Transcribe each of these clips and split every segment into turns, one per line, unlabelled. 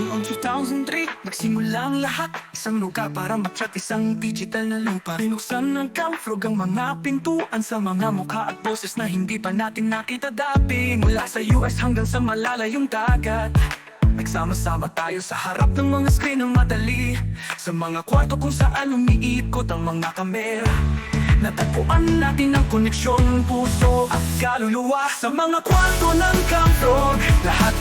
Noong 2003, nagsimula ang lahat. Isang lugar para matrat isang digital na lupa. Binuksan ng camfrog ang mga pintuan Sa mga mukha at boses na hindi pa natin nakita dati. Mula sa US hanggang sa malalayong dagat. Nagsama-sama tayo sa harap ng mga screen ng madali. Sa mga kwarto kung saan umiikot ang mga kamera. Natagpuan natin ang koneksyon puso at kaluluwa. Sa mga kwarto ng Camprog Lahat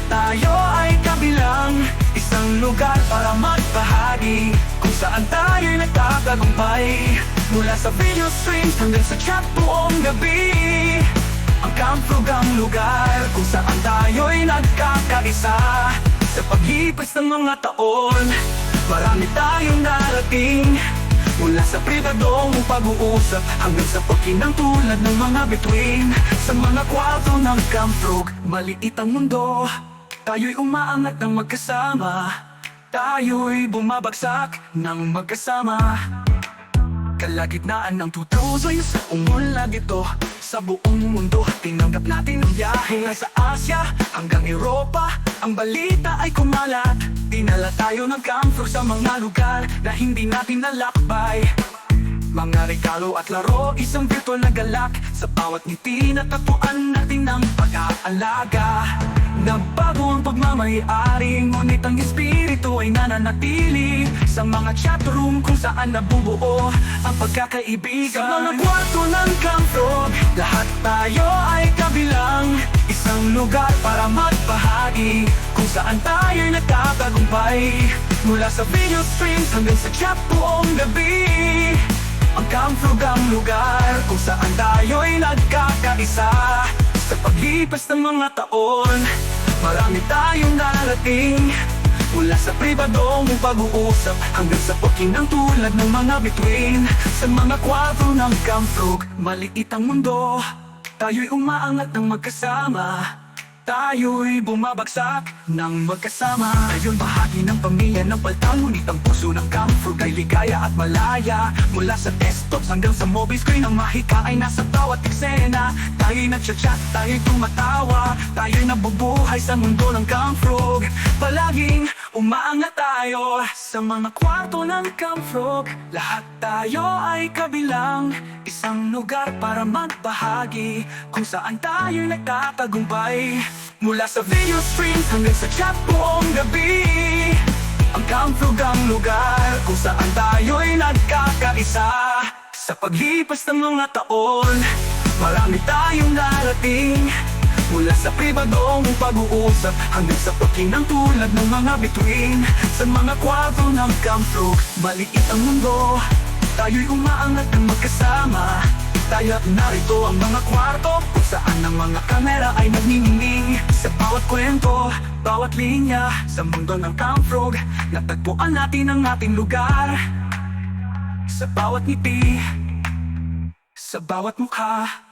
lugar para magbahagi Kung saan tayo'y nagtatagumpay. Mula sa video streams hanggang sa chat buong gabi. Ang Camprog ang lugar Kung saan tayo'y nagkakaisa. Sa paglipas ng mga taon Marami tayong narating. Mula sa pribadong pag-uusap Hanggang sa pagkinang tulad ng mga bituin Sa mga kwarto ng Camprog Maliit ang mundo. Tayo'y umaangat ng magkasama Tayo'y bumabagsak ng magkasama. Kalagitnaan ng 2000s Umunlad ito sa buong mundo Tinanggap natin ang biyahe sa Asia hanggang Europa Ang balita ay kumalat. Dinala tayo ng camphor sa mga lugar na hindi natin nalakbay. Mga regalo at laro, isang virtual na galak. Sa bawat ngiti natatuan natin ang pag-aalaga Nabago ang pagmamayari Ngunit ang espiritu ay nananatili Sa mga chatroom kung saan nabubuo Ang pagkakaibigan. Sa mga kwarto ng Camprog Lahat tayo ay kabilang. Isang lugar para magbahagi Kung saan tayo'y nagtatagumpay Mula sa video streams hanggang sa chat buong gabi. Ang Camprog ang lugar kung saan tayo'y nagkakaisa Sa paglipas ng mga taon, marami tayong narating Mula sa pribadong pag-uusap hanggang sa pakinang tulad ng mga bituin. Sa mga kwadro ng Camprog, maliit ang mundo. Tayo'y umaangat ng magkasama Tayo'y bumabagsak ng magkasama. Ngayon bahagi ng pamilya ng paltang Ngunit ang puso ng Camfrog ay ligaya at malaya. Mula sa desktops hanggang sa mobile screen Ang mahika ay nasa bawat eksena. Tayo'y nagchat-chat, tayo'y tumatawa. Tayo'y nabubuhay sa mundo ng Camfrog Palaging umaangat tayo Sa mga kwarto ng Camfrog Lahat tayo ay kabilang Isang lugar para magbahagi Kung saan tayo'y nagtatagumpay. Mula sa video streams hanggang sa chat buong gabi. Ang Camprog ang lugar kung saan tayo'y nagkakaisa. Sa paglipas ng mga taon Marami tayong narating Mula sa pribadong pag-uusap Hanggang sa pakinang tulad ng mga bituin. Sa mga kwarto ng Camprog Maliit ang mundo. Tayo'y umaangat ng magkasama. Tayo at narito ang mga kwarto Kung saan ang mga kamera ay nagniningning. Sa bawat kwento, bawat linya Sa mundo ng Camprog Natagpuan natin ang ating lugar. Sa bawat ngiti Sa bawat mukha